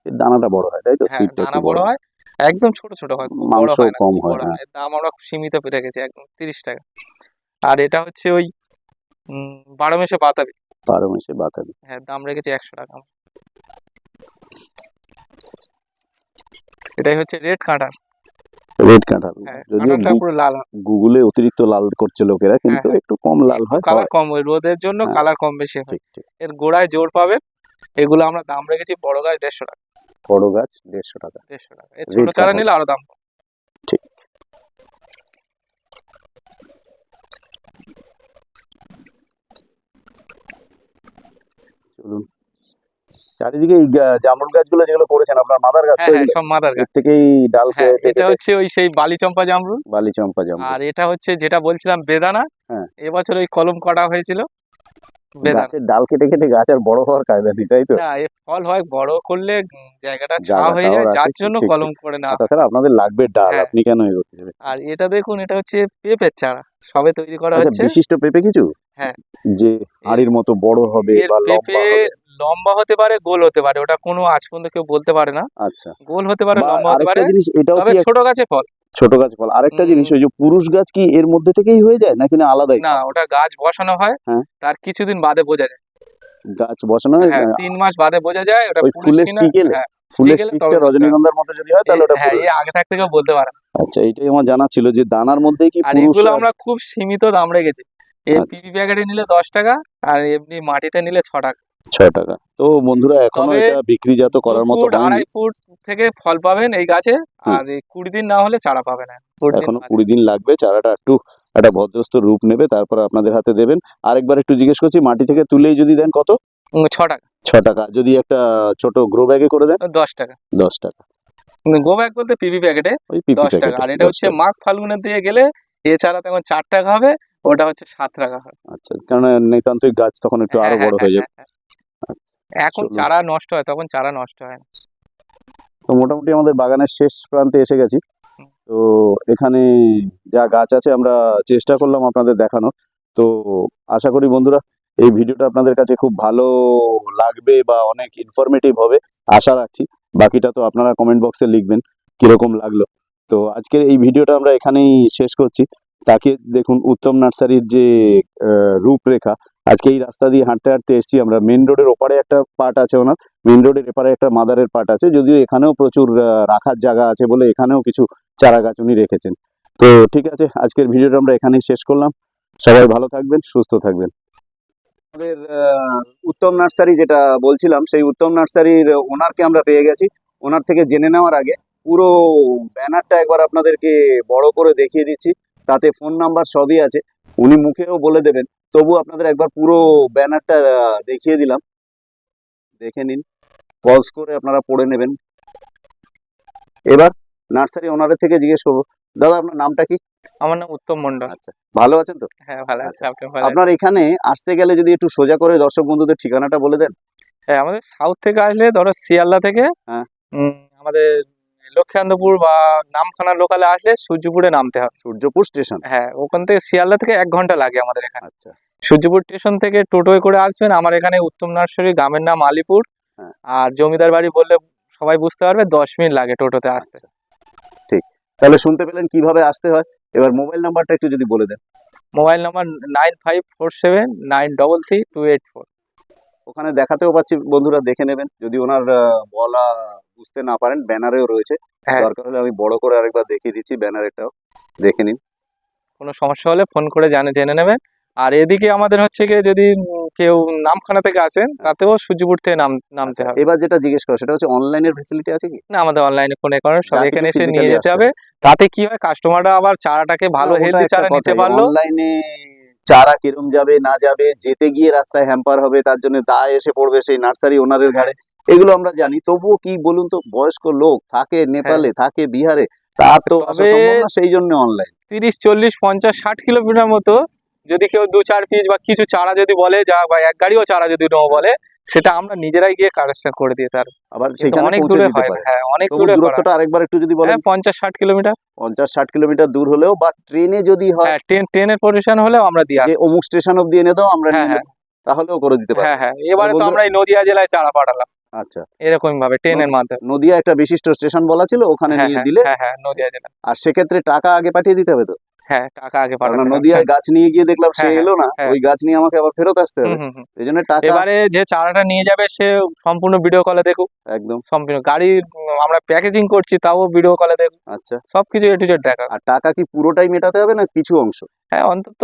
এর দানাটা বড় হয় তাই তো? হ্যাঁ সিডটা দানা বড় হয়। একদম ছোট ছোট হয় বড় হয় না কম হয়, হ্যাঁ। দাম আমরা সীমিত রেখেছি একদম তিরিশ টাকা। আর এটা হচ্ছে ওই উম, বারো মেশে বাতাবি। বারো মাসে বাতাবি। হ্যাঁ দাম রেখেছি একশো টাকা। এটাই হচ্ছে রেড কাঁটার রেড কাঁঠাল হ্যাঁ যদিও পুরো লাল। হয় গুগলে অতিরিক্ত লাল করছে লোকেরা কিন্তু হ্যাঁ। একটু কম লাল হয় কালার কম ওই রোদের জন্য হ্যাঁ। কালার কম বেশি হয়। ঠিক ঠিক। এর গোড়ায় জোর পাবে। এগুলো আমরা দাম রেখেছি বড় গাছ দেড়শো টাকা। বড় গাছ দেড়শো টাকা। দেড়শো টাকা। এর ছোট চারা নিলে আরও দাম। কম। চলুন চারিদিকে এই জামরুল গাছগুলো যেগুলো করেছেন আপনার মাদার গাছ হ্যাঁ হ্যাঁ? সব মাদার গাছ। থেকেই ডাল হ্যাঁ এটা হচ্ছে ওই সেই বালি চম্পা জামরুল। বালি চম্পা জামরুল। আর এটা হচ্ছে যেটা বলছিলাম বেদানা। হ্যাঁ। এবছর ওই কলম কাটা হয়েছিল? গাছের ডাল কেটে কেটে গাছ আর বড় হওয়ার কায়দা নেই তাই তো? না ফল হয় বড় করলে জায়গাটা ছা হয়ে যায় যার জন্য কলম করে না তাছাড়া আপনাদের লাগবে ডাল হ্যাঁ। আপনি কেন এগোতে আর এটা দেখুন এটা হচ্ছে পেঁপের চারা। সবে তৈরি করা আচ্ছা হচ্ছে। বিশিষ্ট পেঁপে কিছু? হ্যাঁ। যে হাড়ির মতো বড় হবে বা লম্বা হবে। লম্বা হতে পারে গোল হতে পারে। ওটা কোনো আজ পর্যন্ত কেউ বলতে পারে না। আচ্ছা। গোল হতে পারে লম্বা হতে পারে। জিনিস এটাও তবে কি ছোট গাছে ফল। ছোট গাছ ফল। আরেকটা জিনিস ওই যে পুরুষ গাছ কি এর মধ্যে থেকেই হয়ে যায় নাকি না আলাদাই? না ওটা গাছ বসানো হয় হ্যাঁ। তার কিছুদিন বাদে বোঝা যায়। গাছ বসানো হয়? হ্যাঁ তিন মাস বাদে বোঝা যায় ওটা ফুলের? হ্যাঁ ফুলের স্টিকটা। রজনীগন্ধার মতো যদি হয় তাহলে ওটা হ্যাঁ এই আগে থাকতে কেউ বলতে পারে। আচ্ছা এইটাই আমার জানা ছিল যে দানার মধ্যে কি আর পুরুষ আমরা খুব সীমিত দাম রেখেছি আচ্ছা। পিপি প্যাকেটে নিলে দশ টাকা আর এমনি মাটিতে নিলে ছ টাকা। ছয় টাকা। তো বন্ধুরা এখনও তবে এটা বিক্রিজাত করার মতো ফুট হয়নি আড়াই ফুট থেকে ফল পাবেন এই গাছে আর এই কুড়ি দিন না হলে চারা পাবে না। কুড়ি দিন এখনও বাদে। কুড়ি দিন লাগবে চারাটা একটু একটা ভদ্রস্ত রূপ নেবে তারপর আপনাদের হাতে দেবেন। আরেকবার একটু জিজ্ঞেস করছি মাটি থেকে তুলেই যদি দেন কত? উম, ছ টাকা। ছ টাকা। যদি একটা ছোট গ্রো ব্যাগে করে দেন? দশ টাকা। দশ টাকা। গো ব্যাগ বলতে পিপি প্যাকেটে ওই পিপি দশ টাকা। আর এটা হচ্ছে। মাঘ ফাল্গুনের দিকে গেলে এ চারা তখন চার টাকা হবে ওটা হচ্ছে সাত টাকা হবে আচ্ছা কারণ নিতান্তই গাছ তখন একটু আরও হ্যাঁ, বড় হ্যাঁ, হয়ে যাবে হ্যাঁ, হ্যাঁ। এখন চারা নষ্ট হয় তখন চারা নষ্ট হয় না। তো মোটামুটি আমাদের বাগানের শেষ প্রান্তে এসে গেছি। তো এখানে যা গাছ আছে আমরা চেষ্টা করলাম আপনাদের দেখানো তো আশা করি বন্ধুরা এই ভিডিওটা আপনাদের কাছে খুব ভালো লাগবে বা অনেক ইনফরমেটিভ হবে আশা রাখছি। বাকিটা তো আপনারা কমেন্ট বক্সে লিখবেন কীরকম লাগল। তো আজকের এই ভিডিওটা আমরা এখানেই শেষ করছি। তাকে দেখুন, উত্তম নার্সারির যে রূপরেখা, আজকে এই রাস্তা দিয়ে হাঁটতে হাঁটতে এসেছি আমরা। মেন রোডের ওপারে একটা পার্ট আছে ওনার। মেন রোডের এপারে একটা মাদারের পার্ট আছে, যদিও এখানেও প্রচুর রাখার জায়গা আছে বলে এখানেও কিছু চারা গাছ উনি রেখেছেন। তো ঠিক আছে, আজকের ভিডিওটা আমরা এখানেই শেষ করলাম। সবাই ভালো থাকবেন, সুস্থ থাকবেন। আমাদের উত্তম নার্সারি যেটা বলছিলাম, সেই উত্তম নার্সারির ওনারকে আমরা পেয়ে গেছি। ওনার থেকে জেনে নেওয়ার আগে পুরো ব্যানারটা একবার আপনাদেরকে বড় করে দেখিয়ে দিচ্ছি। তাতে ফোন নাম্বার সবই আছে। উনি মুখেও বলে দেবেন। তবু আপনাদের একবার পুরো ব্যানারটা দেখিয়ে দিলাম। দেখে নিন। পজ করে আপনারা পড়ে নেবেন। এবার নার্সারি ওনারের থেকে জিজ্ঞেস করব দাদা আপনার নামটা কি? আমার নাম উত্তম মন্ডল আচ্ছা ভালো আছেন তো? হ্যাঁ ভালো আছে। আচ্ছা। আপনি ভালো আপনার এখানে আসতে গেলে যদি একটু সোজা করে দর্শক বন্ধুদের ঠিকানাটা বলে দেন। হ্যাঁ আমাদের সাউথ থেকে আসলে ধরো শিয়ালদা থেকে হ্যাঁ। আমাদের লক্ষ্মীকান্তপুর বা নামখানা লোকালে আসলে সূর্যপুরে নামতে হবে সূর্যপুর স্টেশন হ্যাঁ ওখান থেকে শিয়ালদা থেকে এক ঘণ্টা লাগে আমাদের এখানে। আচ্ছা। সূর্যপুর স্টেশন থেকে টোটোয় করে আসবেন আমার এখানে উত্তম নার্সারি গ্রামের নাম আলিপুর। হ্যাঁ। আর জমিদার বাড়ি বললে সবাই বুঝতে পারবে দশ মিনিট লাগে টোটোতে আসতে। আচ্ছা। ঠিক। তাহলে শুনতে পেলেন কীভাবে আসতে হয়। এবার মোবাইল নাম্বারটা একটু যদি বলে দেন। Mobile number nine five four seven nine double three two eight four ওখানে দেখাতেও পাচ্ছি বন্ধুরা দেখে নেবেন। যদি ওনার বলা বুঝতে না পারেন ব্যানারেও রয়েছে। হ্যাঁ। দরকার হলে আমি বড় করে আরেকবার দেখিয়ে দিচ্ছি ব্যানারেটাও দেখে নিন। কোনো সমস্যা হলে ফোন করে জানে জেনে নেবেন। আর এদিকে আমাদের হচ্ছে গিয়ে যদি কেউ নামখানা থেকে আসেন তাতেও সূর্যপুর থেকে নাম নামতে হবে। এবার যেটা জিজ্ঞেস করো সেটা হচ্ছে অনলাইনের ফেসিলিটি আছে কি? না আমাদের অনলাইনে ফোনে করেন সব এখানে এসে নিয়ে যেতে হবে। তাতে কি হয় কাস্টমাররা আবার চারাটাকে ভালো হেলদি চারা নিতে পারল। অনলাইনে চারা কিরম যাবে না যাবে যেতে গিয়ে রাস্তায় হ্যাম্পার হবে তার জন্য দায় এসে পড়বে সেই নার্সারি ওনারের ঘাড়ে। এগুলো আমরা জানি। তবুও কি বলুন তো বয়স্ক লোক থাকে নেপালে থাকে বিহারে তার তো না সেই জন্য অনলাইন তিরিশ চল্লিশ পঞ্চাশ ষাট কিলোমিটার মতো যদি কেউ দু চার পিস বা কিছু চারা যদি বলে যা বা এক গাড়িও চারা যদি নেব বলে সেটা আমরা নিজেরাই গিয়ে কালেকশন করে দিতে পারব আবার সেখানে অনেক দূরে হয় হ্যাঁ অনেক দূরে দূরত্বটা আরেকবার একটু যদি বলেন। হ্যাঁ পঞ্চাশ ষাট কিলোমিটার। পঞ্চাশ ষাট কিলোমিটার দূর হলেও বা ট্রেনে যদি হয় হ্যাঁ ট্রেন ট্রেনের পজিশন হলেও আমরা দিয়ে যে অমুক স্টেশন অব্দি এনে দাও আমরা হ্যাঁ নিয়ে হ্যাঁ। তাহলেও করে দিতে পারে হ্যাঁ হ্যাঁ। এবারে তো আমরা এই নদিয়া জেলায় চারা পাঠালাম। আচ্ছা। এরকম ভাবে ট্রেনের মাধ্যমে। নদিয়া একটা বিশিষ্ট স্টেশন বলা ছিল ওখানে হ্যাঁ নিয়ে হ্যাঁ দিলে। হ্যাঁ হ্যাঁ নদিয়া জেলা আর সেক্ষেত্রে টাকা আগে পাঠিয়ে দিতে হবে তো? হ্যাঁ টাকা আগে নদিয়ায় গাছ নিয়ে গিয়ে দেখলাম সে এলো না। ওই গাছ নিয়ে আমাকে আবার ফেরত আসতে হবে। এই জন্য টাকা এবারে যে চারাটা নিয়ে যাবে সে সম্পূর্ণ ভিডিও কলে দেখুক। একদম। সম্পূর্ণ গাড়ি আমরা প্যাকেজিং করছি তাও ভিডিও কলে দেখুক। আচ্ছা। সবকিছু এ টু জেড দেখা আর টাকা কি পুরোটাই মেটাতে হবে না কিছু অংশ? হ্যাঁ অন্তত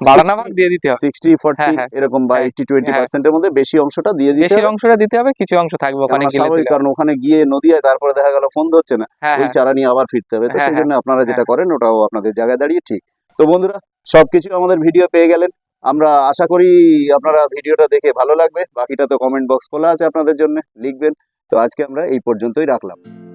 বাড়ানো ভাগ দিয়ে দিতে হবে। সিক্সটি ফোর্টি হ্যাঁ, হ্যাঁ। এরকম বা হ্যাঁ। মধ্যে বেশি অংশটা দিয়ে দিতে বেশির অংশটা দিতে হবে কিছু অংশ থাকবে ওখানে গেলে। কারণ ওখানে গিয়ে নদিয়ায় তারপরে দেখা গেল ফোন ধরছে না। ওই চারা নিয়ে আবার ফিরতে হবে। তো সেই জন্য আপনারা যেটা। করেন ওটাও আপনাদের জায়গায় দাঁড়িয়ে ঠিক। তো বন্ধুরা সবকিছু আমাদের ভিডিও পেয়ে গেলেন। আমরা আশা করি আপনারা ভিডিওটা দেখে ভালো লাগবে। বাকিটা তো কমেন্ট বক্স খোলা আছে আপনাদের জন্য। লিখবেন। তো আজকে আমরা এই পর্যন্তই রাখলাম।